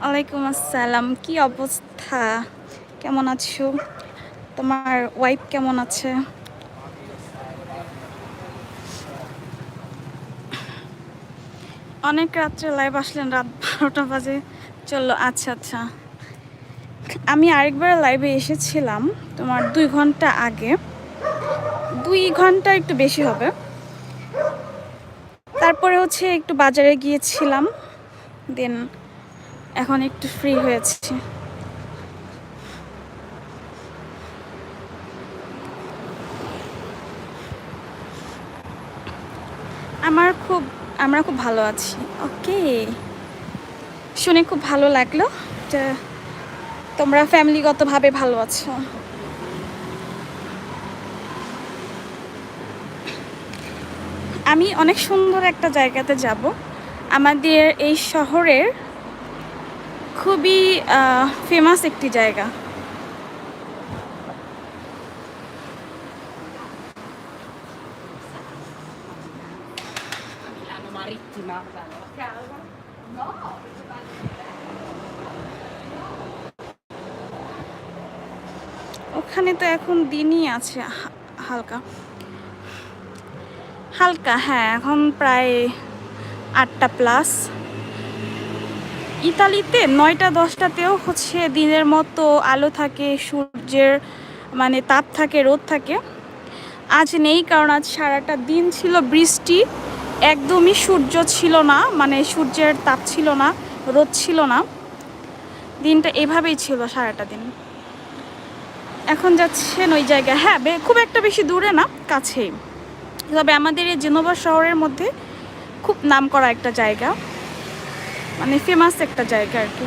ওয়ালাইকুম আসসালাম, কি অবস্থা? কেমন আছো? তোমার ওয়াইফ কেমন আছে? অনেক রাত্রে লাইভ আসলেন, রাত বারোটা বাজে। চলল আচ্ছা আচ্ছা। আমি আরেকবার লাইভে এসেছিলাম তোমার দুই ঘণ্টা আগে। দুই ঘণ্টা একটু বেশি হবে। হচ্ছে একটু বাজারে গিয়েছিলাম, দেন এখন একটু ফ্রি হয়েছি। আমার খুব, আমরা খুব ভালো আছি। ওকে। শুনে খুব ভালো লাগল তোমরা ফ্যামিলিগতভাবে ভালো আছো। আমি অনেক সুন্দর একটা জায়গাতে যাব। আমাদের এই শহরের খুবই ফেমাস একটি জায়গা। ওখানে তো এখন দিনই আছে হালকা। হালকা হ্যাঁ এখন প্রায় আটটা প্লাস ইতালিতে নয়টা, দশটাতেও হচ্ছে দিনের মতো আলো থাকে, সূর্যের মানে তাপ থাকে, রোদ থাকে। আজ নেই, কারণ আজ সারাটা দিন ছিল বৃষ্টি। একদমই সূর্য ছিল না মানে সূর্যের তাপ ছিল না, রোদ ছিল না। দিনটা এভাবেই ছিল সারাটা দিন। এখন যাচ্ছেন ওই জায়গায় হ্যাঁ খুব একটা বেশি দূরে না, কাছেই। তবে আমাদের এই জেনোভা শহরের মধ্যে খুব নাম করা একটা জায়গা। মানে ফেমাস একটা জায়গা আর কি।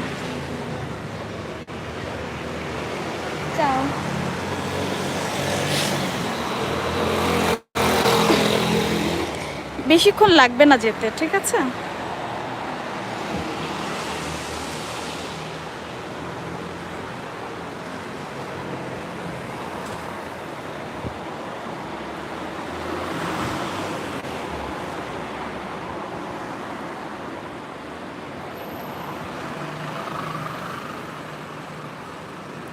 বেশিক্ষণ লাগবে না যেতে ঠিক আছে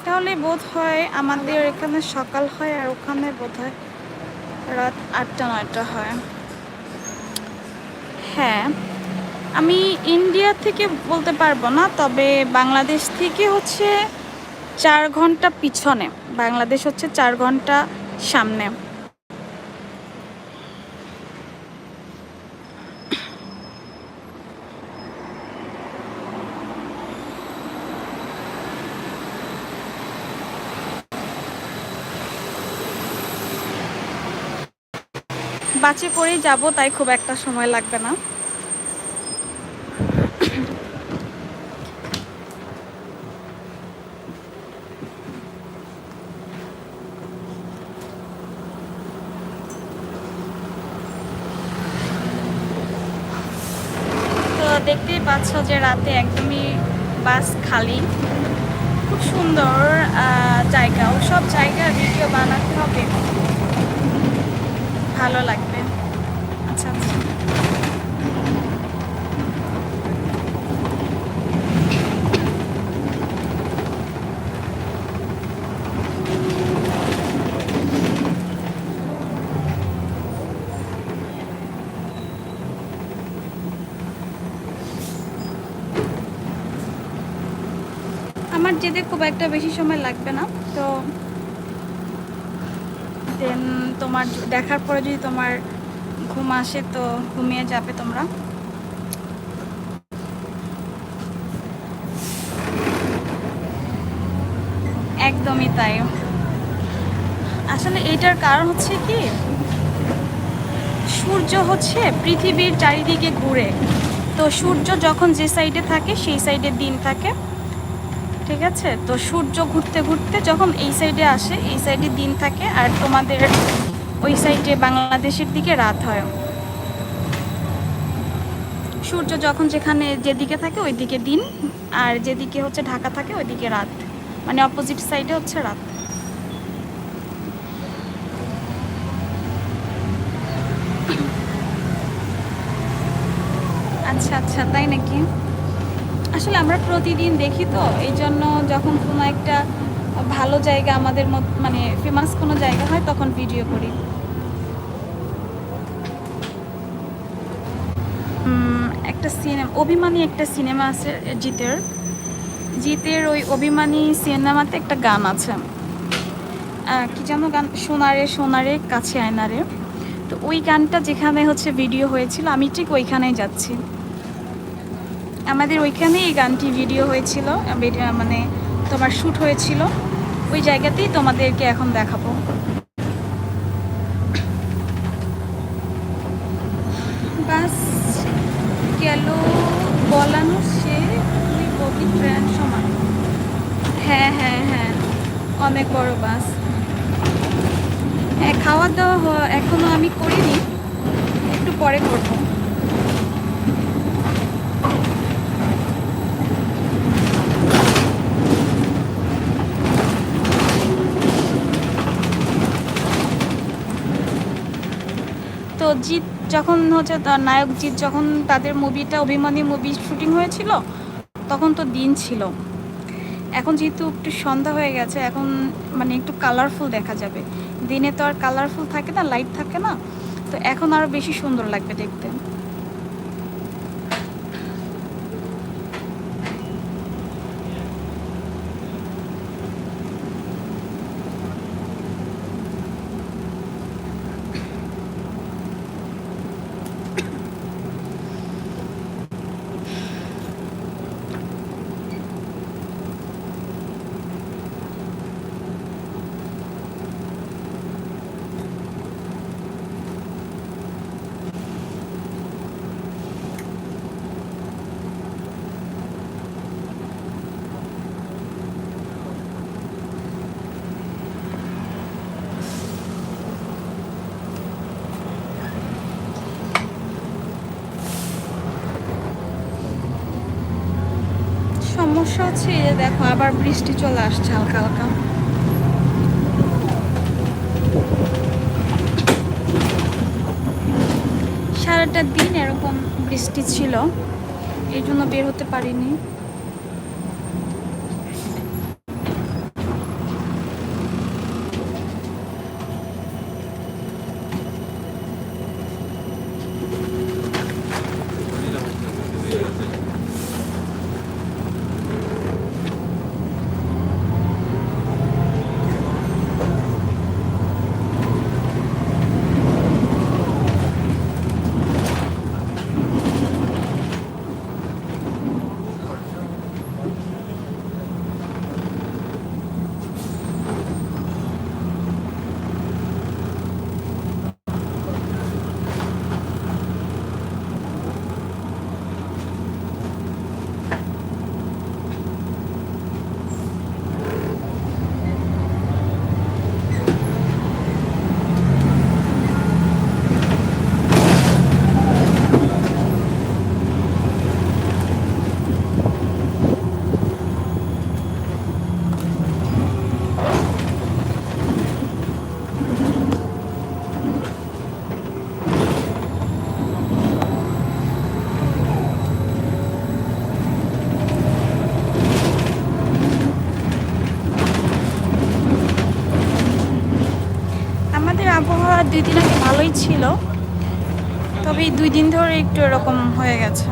তাহলে বোধ হয় আমাদের এখানে সকাল হয় আর ওখানে বোধ হয় রাত আটটা, নয়টা হয়। হ্যাঁ আমি ইন্ডিয়া থেকে বলতে পারব না, তবে বাংলাদেশ থেকে হচ্ছে চার ঘণ্টা পিছনে। বাংলাদেশ হচ্ছে চার ঘণ্টা সামনে। বাসে করেই যাব, তাই খুব একটা সময় লাগবে না। দেখতেই পাচ্ছ যে রাতে একদমই বাস খালি। খুব সুন্দর জায়গা। ও সব জায়গার ভিডিও বানাতে হবে। ভালো লাগবে আচ্ছা আচ্ছা আমার যেতে খুব একটা বেশি সময় লাগবে না, তো দেন তোমার দেখার পরে যদি তোমার ঘুম আসে তো ঘুমিয়ে যাবে তোমরা। একদমই তাই। আসলে এইটার কারণ হচ্ছে কি? সূর্য হচ্ছে পৃথিবীর চারিদিকে ঘুরে, তো সূর্য যখন যে সাইডে থাকে, সেই সাইডে দিন থাকে। ঠিক আছে? তো সূর্য ঘুরতে ঘুরতে যখন এই সাইডে আসে, এই সাইডে দিন থাকে আর তোমাদের ওই সাইডে বাংলাদেশের দিকে রাত হয়। সূর্য যখন যেখানে যেদিকে থাকে ওই দিকে দিন, আর যেদিকে হচ্ছে ঢাকা থাকে ওইদিকে রাত। মানে অপোজিট সাইডে হচ্ছে রাত। আচ্ছা আচ্ছা তাই নাকি? আসলে আমরা প্রতিদিন দেখি তো এই জন্য যখন কোনো একটা ভালো জায়গা আমাদের মানে ফেমাস কোনো জায়গা হয় তখন ভিডিও করি। একটা সিনেমা অভিমানী একটা সিনেমা আছে জিতের। জিতের ওই অভিমানী সিনেমাতে একটা গান আছে। কি যেন গান? সোনারে সোনারে, কাছে আয়নারে। তো ওই গানটা যেখানে হচ্ছে ভিডিও হয়েছিল, আমি ঠিক ওইখানেই যাচ্ছি। আমাদের ওইখানেই এই গানটি ভিডিও হয়েছিল মানে তোমার শ্যুট হয়েছিল। ওই জায়গাতেই তোমাদেরকে এখন দেখাবো। বাস গেল বলানো সে ওই বগি ট্রেন সমান হ্যাঁ হ্যাঁ হ্যাঁ অনেক বড় বাস। হ্যাঁ খাওয়া দাওয়া হ- এখনও আমি করিনি, একটু পরে করব তো জিৎ যখন হচ্ছে নায়ক জিৎ যখন তাদের মুভিটা অভিমানী মুভি শুটিং হয়েছিল, তখন তো দিন ছিল। এখন যেহেতু একটু সন্ধ্যা হয়ে গেছে, এখন মানে একটু কালারফুল দেখা যাবে। দিনে তো আর কালারফুল থাকে না লাইট থাকে না। তো এখন আরও বেশি সুন্দর লাগবে দেখতে। যে দেখো, আবার বৃষ্টি চলে আসছে হালকা হালকা। সারাটা দিন এরকম বৃষ্টি ছিল, এই জন্য বের হতে পারিনি। আমাদের আবহাওয়া দুই দিন আগে ভালোই ছিল, তবে দুই দিন ধরে একটু এরকম হয়ে গেছে।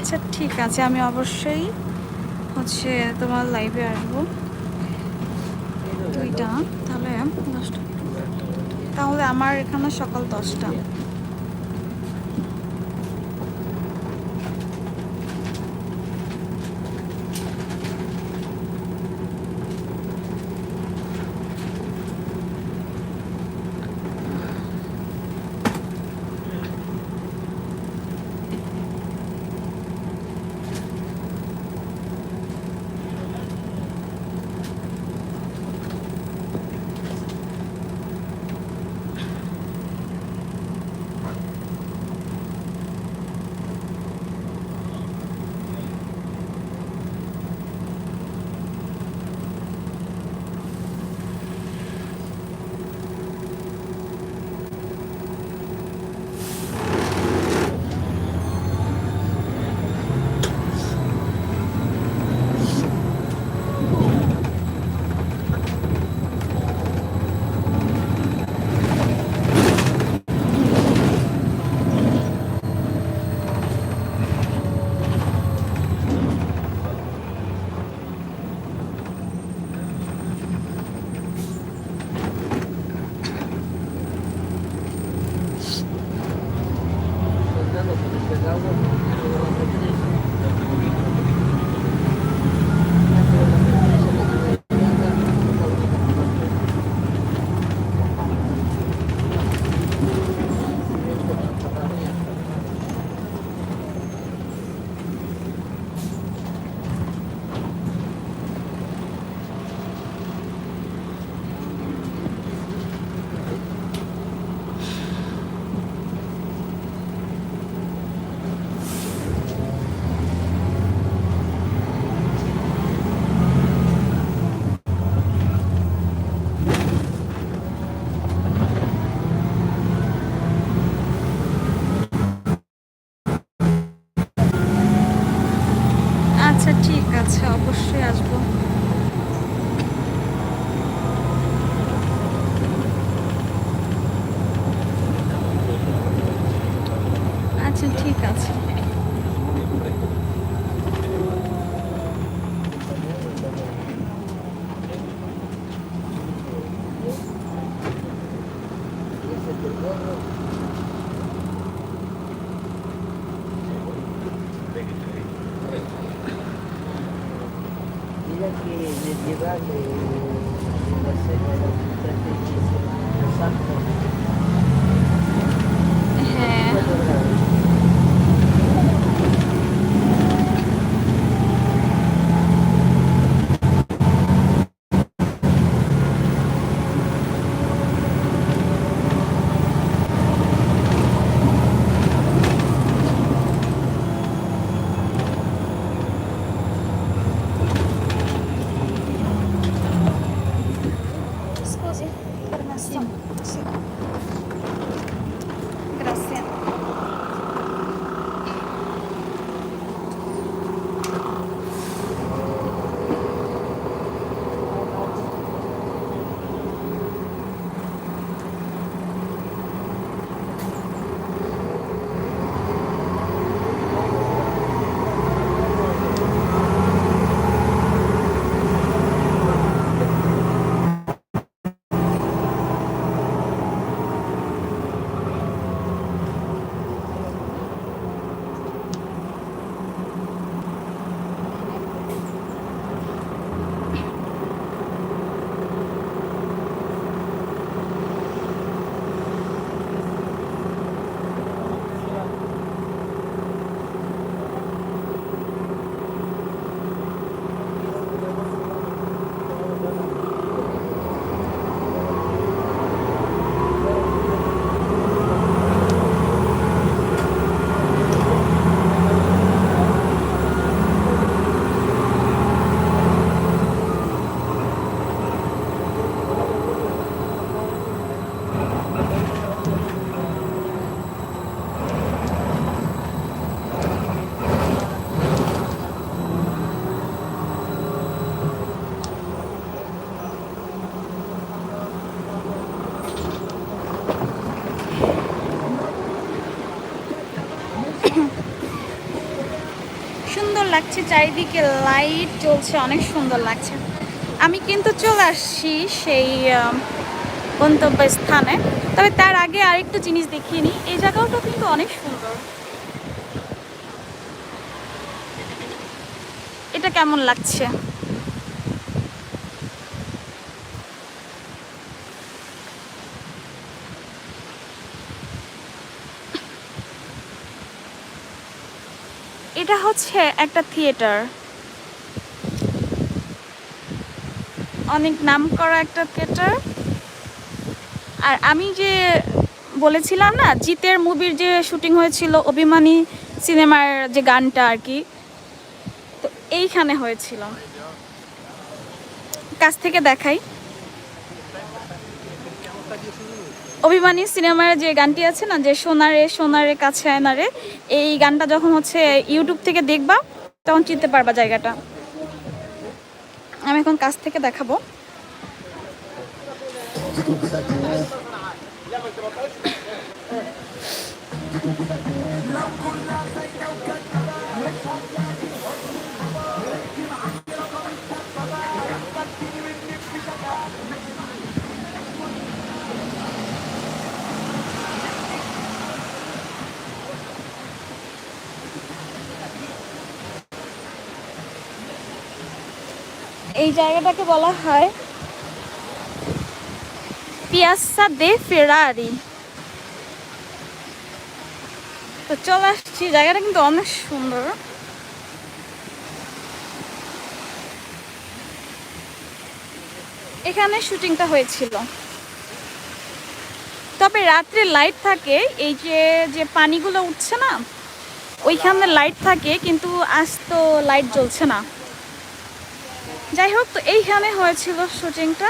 আচ্ছা ঠিক আছে, আমি অবশ্যই হচ্ছে তোমার লাইভে আসব। দুইটা, তাহলে দশটা। তাহলে আমার এখানে সকাল দশটা। ঠিক আছে অবশ্যই আসব। লাগছে, চারিদিকে লাইট চলছে অনেক সুন্দর লাগছে। আমি কিন্তু চলে আসছি সেই গন্তব্য স্থানে তবে তার আগে আরেকটু জিনিস দেখিয়ে নিই। এই জায়গাটা কিন্তু অনেক সুন্দর। এটা কেমন লাগছে? এটা হচ্ছে একটা থিয়েটার। অনেক নাম করা একটা থিয়েটার। আর আমি যে বলেছিলাম না, জিতের মুভির যে শুটিং হয়েছিল অভিমানী সিনেমার যে গানটা আর কি, তো এইখানে হয়েছিল। কাছ থেকে দেখাই। অভিমানী সিনেমার যে গানটি আছে না, যে সোনারে সোনারে, কাছে আয়নারে এই গানটা যখন হচ্ছে ইউটিউব থেকে দেখবা, তখন চিনতে পারবা জায়গাটা। আমি এখন কাছ থেকে দেখাবো। এই জায়গাটাকে বলা হয় পিয়াসা দে ফেরারি তো চলে আসছি, জায়গাটা কিন্তু অনেক সুন্দর। এখানে শুটিংটা হয়েছিল। তবে রাত্রে লাইট থাকে, এই যে যে পানিগুলো উঠছে না, ওইখানে লাইট থাকে, কিন্তু আজ তো লাইট জ্বলছে না। যাই হোক তো এইখানে হয়েছিল শুটিংটা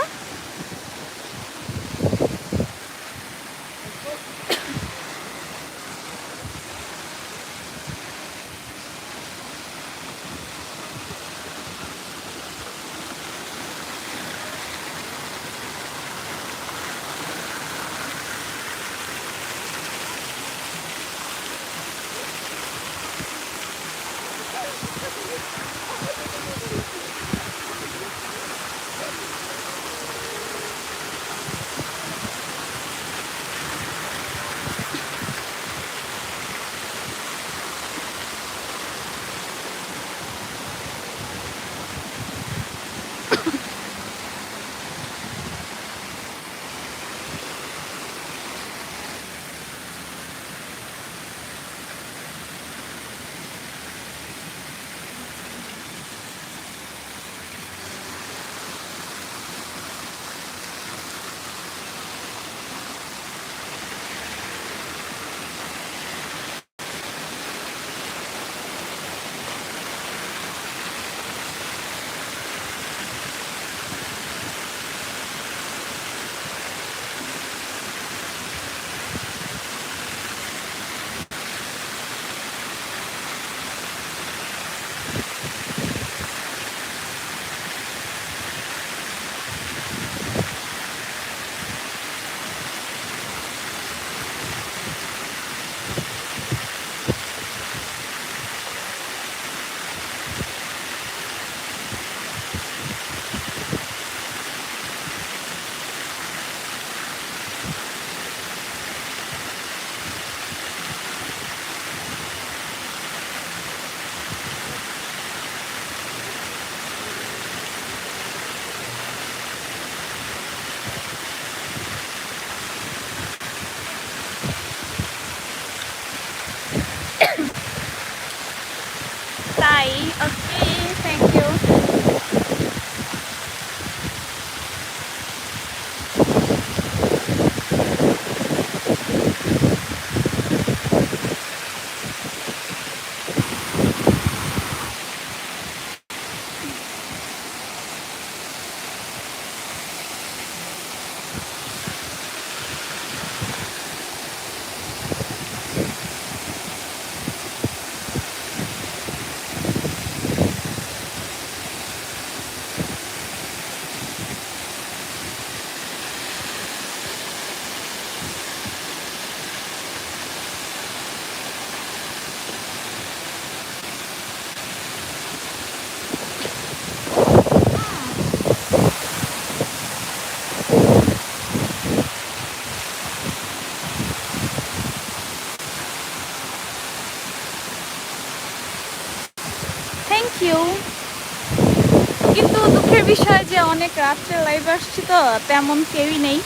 রাত্রে লাইভ আসছি তো, তেমন কেউই নেই।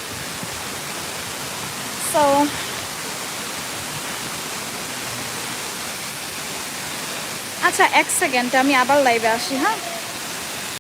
সো আচ্ছা এক সেকেন্ড আমি আবার লাইভে আসি হ্যাঁ?